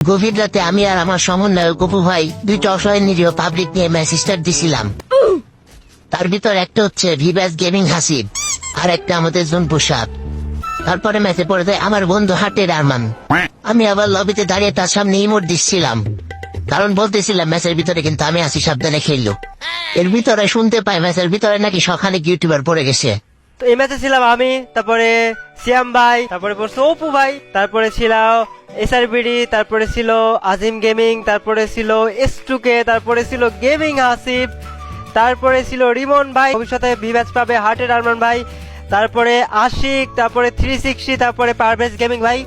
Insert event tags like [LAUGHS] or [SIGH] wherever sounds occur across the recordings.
গভীর রাতে আমি আর আমার সমন্বয় গপু ভাই দুইটা অসহায় নিরীহ পাবলিক নিয়ে ম্যাচ দিছিলাম। তার ভিতর একটা হচ্ছে ভিভ্যাস গেমিং হাসিব আর একটা আমাদের জোন পোশাক। তারপরে ম্যাচে পড়ে যায় আমার বন্ধু হাটের আরমান। আমি আবার লবিতে দাঁড়িয়ে তার সামনে ইমোট দিচ্ছিলাম। কারণ বলতেছিলাম ম্যাচের ভিতরে কিন্তু আমি আসি সাবধানে খেললো। এর ভিতরে শুনতে পাই ম্যাচের ভিতরে নাকি সখানে ইউটিউবার পড়ে গেছে। তো এই ম্যাচে ছিলাম আমি তারপরে সিয়াম ভাই তারপরে পড়ছে অপু ভাই তারপরে ছিল এসআরবিডি তারপরে ছিল আজিম গেমিং তারপরে ছিল এস কে তারপরে ছিল গেমিং আসিফ তারপরে ছিল রিমন ভাই ভবিষ্যতে ভিভ্যাচ পাবে হার্টের আরমান ভাই তারপরে আশিক তারপরে থ্রি সিক্সটি তারপরে পারভেজ গেমিং ভাই।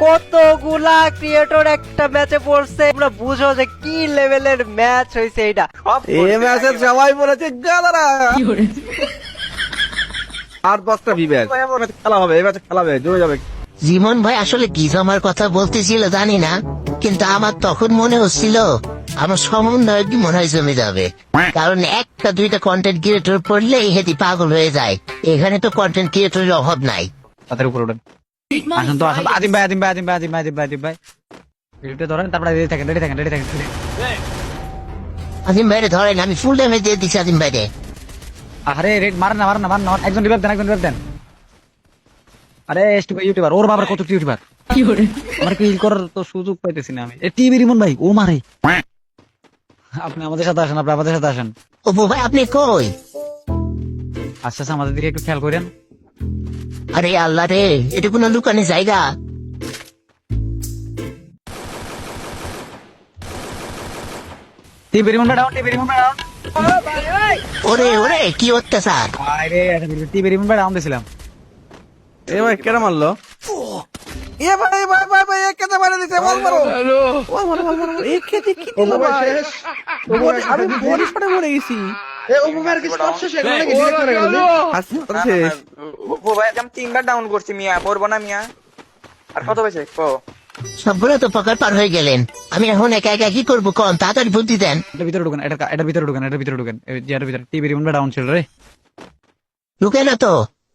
কতগুলা ক্রিয়েটর একটা ম্যাচে পড়ছে তোমরা বুঝো যে কি লেভেলের ম্যাচ হয়েছে এটা এই ম্যাচে সবাই বলেছে গালারা আট দশটা বিবেক খেলা হবে এই ম্যাচে খেলা হবে জমে যাবে। জীবন ভাই আসলে কি জমার কথা বলতেছিল জানি না কিন্তু আমার তখন মনে হচ্ছিল আমার সমন্বয় কি মনে হয় জমে যাবে। কারণ একটা দুইটা কন্টেন্ট ক্রিয়েটর পড়লেই হেদি পাগল হয়ে যায়। এখানে তো কন্টেন্ট ক্রিয়েটরের অভাব নাই। তাদের উপর ওঠেন আসুন তো আসুন। আদিম ভাই আদিম ভাই আদিম ভাই আদিম ভাই আদিম ভাই আদিম ভাই। ভিডিওটা ধরেন তারপরে রেডি থাকেন রেডি থাকেন রেডি থাকেন আজিম ভাইরে ধরেন আমি ফুল ড্যামেজ দিয়ে দিচ্ছি আজিম ভাইরে। আরে রেড মারেন না মারেন না মারেন না একজন রিভাইভ দেন একজন রিভাইভ দেন। আরে এসটু ইউটিউবার ওর বাবার কত ইউটিউবার? আমার কিল করার তো সুযোগ পাইতেছি না আমি। এ টিভি রিমন ভাই ও মারে। আপনি আমাদের সাথে আসেন আপনি আমাদের সাথে আসেন। ও ভাই আপনি কই? আস্তে আস্তে আমাদের দিকে একটু খেয়াল করেন। আরে আল্লাহ রে এটা কোনো লুকানি জায়গা। টিভি রিমন ভাই ডাউন টিভি রিমন ভাই ডাউন। ওরে ওরে কি অত্যাচার আরে টিভি রিমন ভাই ডাউন দিছিলাম এ ভাই কেটে মারলো? এ ভাই ভাই ভাই ভাই এ কেটে মারে দিছে বল মারো ও মারো মারো মারো এ কেটে কি দিল ভাই? আমি বডি শটে মরে গেছি। হাসপাতাল শেষ মোবাইল আমি তিনবার ডাউন করছি মিয়া পড়ব না মিয়া। আর কত পেয়েছে কো সবগুলো তো পকেট পার হয়ে গেলেন। আমি এখন একা একা কি করব কন? তাড়াতাড়ি বুদ্ধি দেন। এটার ভিতরে ঢুকেন এটা এটার ভিতরে ঢুকেন এটার ভিতরে ঢুকেন। এটার ভিতরে টিভি রিমন ডাউন ছিল রে। লুকে না তো?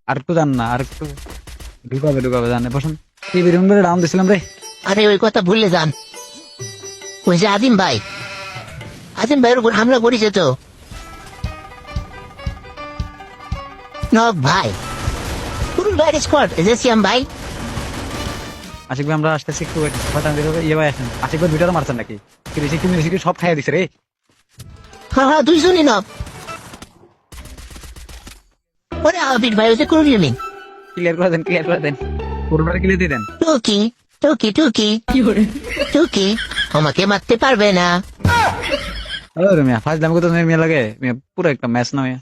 আর একটু জান না আর একটু ঢুকাবে ঢুকাবে জানে বসুন টিভি রিমন ডাউন দিছিলাম রে। আরে ওই কথা ভুলে যান। ওই যে আদিম ভাই। আদিম ভাইয়ের উপর হামলা করেছে তো? নক ভাই। পুরো ভাইয়ের স্কোয়াড এজেসিয়াম ভাই। আশিক ভাই আমরা আসতেছি একটু দিয়ে দেবে, ইয়ে ভাই আসেন। আশিক ভাই দুইটা তো মারছেন নাকি? কি রেসি কি রেসি সব খাইয়া দিছে রে। হ্যাঁ হ্যাঁ দুইজনই নক ওরে আবির ভাই ওই যে করবি ক্লিয়ার করে দেন ক্লিয়ার করে দেন। পুরোটা ক্লিয়ার দিয়ে দেন। টুকি টুকি টুকি। টুকি আমাকে মারতে পারবে না। আরে মিয়া ফার্স্ট দাম কত মিয়া লাগে? মিয়া পুরো একটা ম্যাচ না মিয়া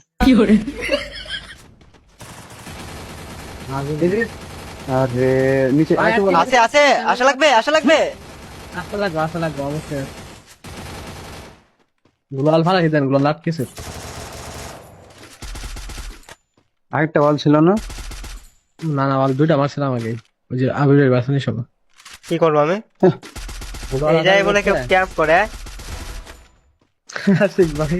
আরে নিচে আছে আছে আশা লাগবে আশা লাগবে। আসা লাগবে আসা লাগবে অবশ্যই। গুলাল দেন গুলাল আটকেছে আরেকটা বল ছিল না? না না বল দুইটা মারছিল আমাকে। ওই যে আবিরের বাসনি সব। কি করব আমি? এই যাই বলে কেউ ক্যাম্প করে। আশিক ভাই।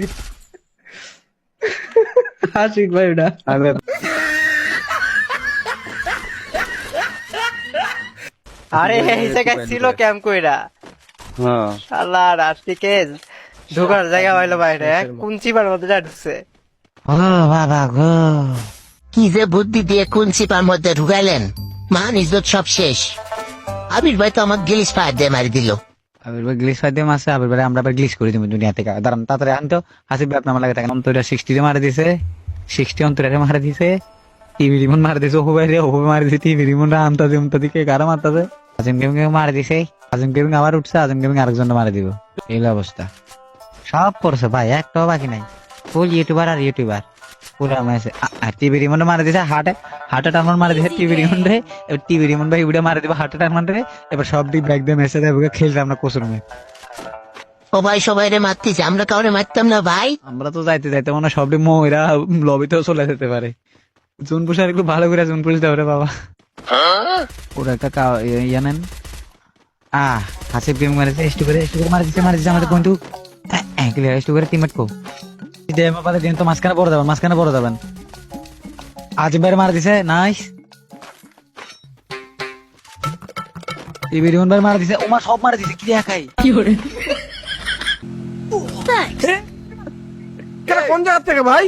আশিক ভাই ওটা। আরে [LAUGHS] এই জায়গায় ছিল ক্যাম্প কইরা। হ্যাঁ। রাত্রিকে ঢোকার জায়গা পাইলো বাইরে কোন চিপার মধ্যে যা ঢুকছে। ও বাবা গো। কি যে বুদ্ধি দিয়ে কোন চিপার মধ্যে ঢুকাইলেন। মান ইজ্জত সব শেষ। আবির ভাই তো আমার গিলিস ফায়ার দিয়ে মারি দিল। আবির ভাই গ্লিচ ফাইতে মাসে আবির ভাই আমরা আবার গ্লিচ করে দিব দুনিয়া থেকে। দাঁড়ান তাড়াতাড়ি আনতো হাসিব ভাই আপনার লাগে থাকেন। অন্তরা সিক্সটিতে মারা দিছে। সিক্সটি অন্তরে মারা দিছে। টিভি রিমন মারা দিছে। ওহু ভাই রে ওহু মারা দিছে। টিভি রিমন আমতা দিয়ে আমতা দিকে কারা মারতাছে। আজিম গেমিং মারা দিছে। আজিম গেমিং আবার উঠছে আজিম গেমিং আরেকজন মারা দিব। এই অবস্থা সব করছে ভাই একটাও বাকি নাই। ফুল ইউটিউবার আর ইউটিউবার পুরা মেসে টিভি রিমন মারা দিছে হার্টে হার্টে টানমান মারা দিছে টিভি রিমন রে এবার টিভি রিমন ভাই উড়ে মারা দিব হার্টে টানমান রে এবার সব দিক ব্যাগ দিয়ে মেসে দেবে খেলতে আমরা কোসরুমে ও ভাই সবাই রে মারতিছে আমরা কাউরে মারতাম না ভাই। আমরা তো যাইতে যাইতে মনে সবটি মহিলা লবিতেও চলে যেতে পারে। জুন পুষার একটু ভালো করে জুন পুষতে পারে বাবা। ওরা একটা কা- ইয়ে- নেন। আহ হাসিব গেম মারেছে করে করে দিছে আমাদের ক্লিয়ার করে টিমমেট কো। দিন তো মাঝখানে মাঝখানে আজিম মারা নাইস। ভাই মারা দিছে ওমা সব মারা দিছে কি দেখাই? কেন কোন জায়গা থেকে ভাই?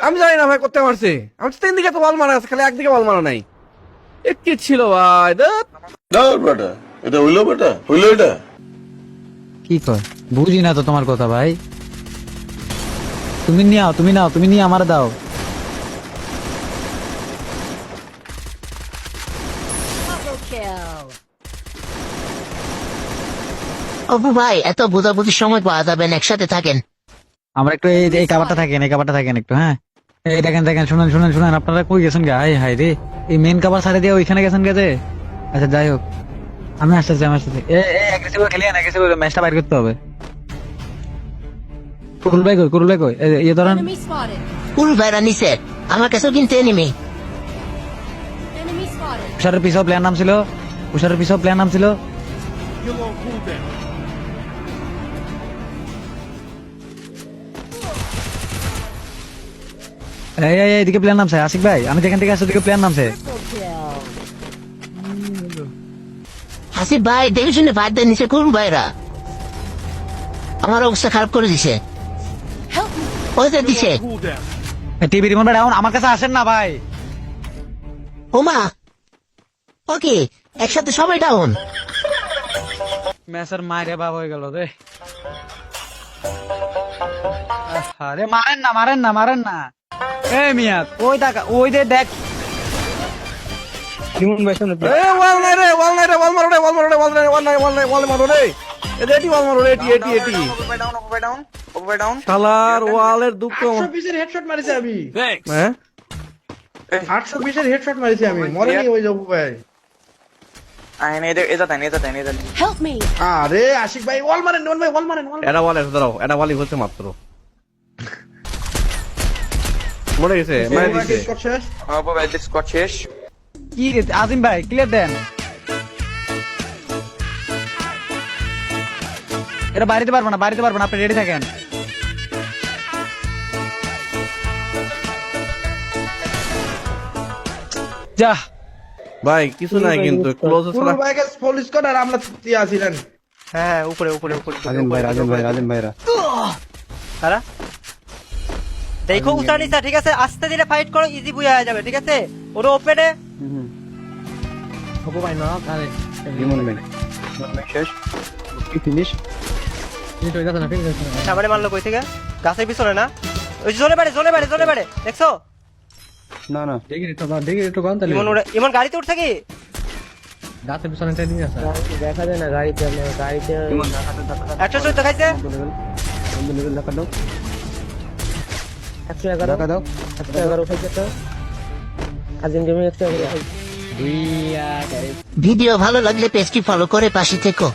আমি জানি না ভাই করতে মারছে আমি তো তিন দিকে তো বল মারা আছে খালি একদিকে বল মারা নাই। কি ছিল ভাই? দাঁড় বেটা এটা হইল বেটা হইল এটা। কি কয়? বুঝি না তো তোমার কথা ভাই। তুমি নিয়ে তুমি নাও তুমি নিয়ে আমার দাও। অপু ভাই এত বোঝাবুঝির সময় পাওয়া যাবেন একসাথে থাকেন। আমরা একটু এই এই কাবারটা থাকেন এই কাবারটা থাকেন একটু হ্যাঁ? এই দেখেন দেখেন শুনেন শুনেন শুনেন আপনারা কই গেছেন গা? হাই হাই রে। এই মেন কাবার সাইডে দিয়ে ওইখানে গেছেন গেছে আচ্ছা যাই হোক। আমি আসতেছি আমি আসতেছি। এ এ অ্যাগ্রেসিভ খেলিয়ে না অ্যাগ্রেসিভ ম্যাচটা বাইর করতে হবে। কুরুল ভাই কই কুরুল ভাই কই? এই- এই ধরেন. কুল ভাইরা নিচে আমার কাছেও কিন্তু এনিমি উষারের পিছাও প্ল্যান নাম ছিল। উষারের পিছাও প্ল্যান নাম ছিল। এই এই এদিকে প্ল্যান নামছে আশিক ভাই আমি যেখান থেকে আসছি ওদিকে প্ল্যান নামছে। ভাই দেখে শুনে ভাত নিচে কুল ভাইরা। আমার অবস্থা খারাপ করে দিছে। দিছে। টিভি রিমোট ভাই আমার কাছে আসেন না ভাই। ওমা ওকে একসাথে সবাই ডাউন ম্যাচের মায়ের বাপ হয়ে গেল রে। আরে মারেন না মারেন না মারেন না। এই মিয়া ওই টাকা ওই দে দেখ। এ বল নাই রে বল নাই রে বল মারো রে বল মারো রে বল নাই বল নাই বল নাই বল মারো রে। এ এটি বল মারো রে এটি এটি এটি। Down over down over down শালার ওয়ালের দুঃখ বিশের হেডশট মারিছি আমি। হ্যাঁ? আটশো বিশের হেডশট মারিছি আমি। মরেনি ওই ভাই। আরে আশিক ভাই ওয়াল মারেন ওয়াল ভাই ওয়াল মারেন ওয়াল এটা বল এটা দাঁড়াও এটা বলই হচ্ছে মাত্র। মরে গেছে মারা দিছে। শেষ? ওভার স্কট শেষ। কি রে, আজিম ভাই ক্লিয়ার দেন। এটা বাড়িতে পারব না বাড়িতে পারব না আপনি রেডি থাকেন। যা। ভাই কিছু নাই কিন্তু ক্লোজ পুরো ভাইকে ফুল স্কট আর আমরা দিয়ে আসিলেন হ্যাঁ হ্যাঁ উপরে উপরে উপরে। রাজেন ভাই রাজেন ভাই রাজেন ভাইরা। তারা দেখো উষা নিশা ঠিক আছে? আস্তে ধীরে ফাইট করো ইজি বুয়া হয়ে যাবে ঠিক আছে? ওরা ওপেনে হব ভাই না আরে শেষ। ফিনিশ ফিনিশ হয়ে গেছে না ফিনিশ না? সামনে মারলো কই থেকে? গাছের পিছনে না? ওই যে জোরে বাড়ে জোরে বাড়ে জোরে বাড়ে দেখছ? দেখি একটু গান দেখি একটু গান তাহলে। ইমন উড়ে ইমন গাড়িতে উঠছে কি? গাছের পিছনে ট্রেনিং আছে একশো ভিডিও ভালো লাগলে পেজটি ফলো করে পাশে থেকো।